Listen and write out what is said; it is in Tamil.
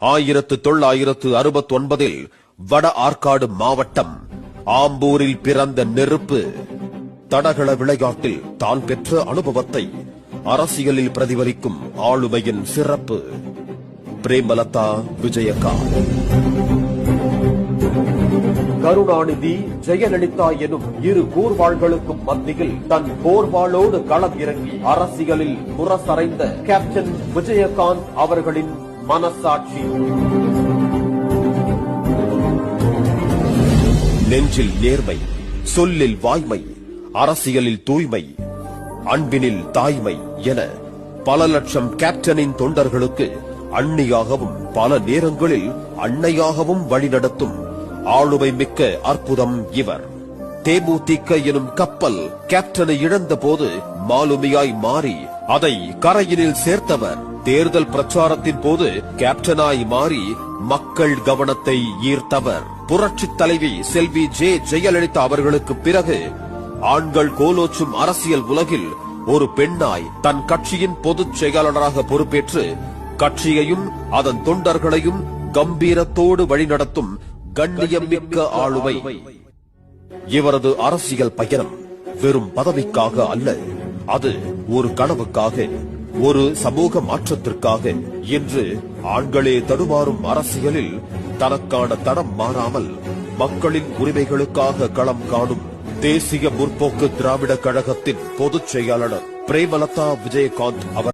ஆயிரத்து தொள்ளாயிரத்து அறுபத்தி ஒன்பதில் வட ஆற்காடு மாவட்டம் ஆம்பூரில் பிறந்த நெருப்பு தடகள விளையாட்டில் தான் பெற்ற அனுபவத்தை அரசியலில் பிரதிபலிக்கும் ஆளுமையின் சிறப்பு. பிரேமலதா விஜயகாந்த். கருணாநிதி ஜெயலலிதா எனும் இரு கூர்வாள்களுக்கும் மத்தியில் தன் போர்வாளோடு களம் இறங்கி அரசியலில் முரசறைந்த கேப்டன் விஜயகாந்த் அவர்களின் மனசாட்சி. நெஞ்சில் நேர்மை சொல்லில் வாய்மை அரசியலில் தூய்மை அன்பினில் தாய்மை என பல லட்சம் கேப்டனின் தொண்டர்களுக்கு அன்னியாகவும் பல நேரங்களில் அன்னையாகவும் வழிநடத்தும் ஆளுமை மிக்க அற்புதம் இவர். தேமுதிக எனும் கப்பல் கேப்டனை இழந்த போது மாலுமியாய் மாறி அதை கரையினில் சேர்த்தவர். தேர்தல் பிரச்சாரத்தின் போது கேப்டனாய் மாறி மக்கள் கவனத்தை ஈர்த்தவர். புரட்சி தலைவி செல்வி ஜே ஜெயலலிதா அவர்களுக்கு பிறகு ஆண்கள் கோலோச்சும் அரசியல் உலகில் ஒரு பெண்ணாய் தன் கட்சியின் பொதுச் செயலாளராக பொறுப்பேற்று கட்சியையும் அதன் தொண்டர்களையும் கம்பீரத்தோடு வழிநடத்தும் கண்ணியம் மிக்க ஆளுமை. இவரது அரசியல் பயணம் வெறும் பதவிக்காக அல்ல. அது ஒரு கனவுக்காக ஒரு சமூக மாற்றத்திற்காக என்று ஆண்களே தடுமாறும் அரசியலில் தனக்கான தடம் மாறாமல் மக்களின் உரிமைகளுக்காக களம் காணும் தேசிய முற்போக்கு திராவிட கழகத்தின் பொதுச் செயலாளர் பிரேமலதா விஜயகாந்த் அவர்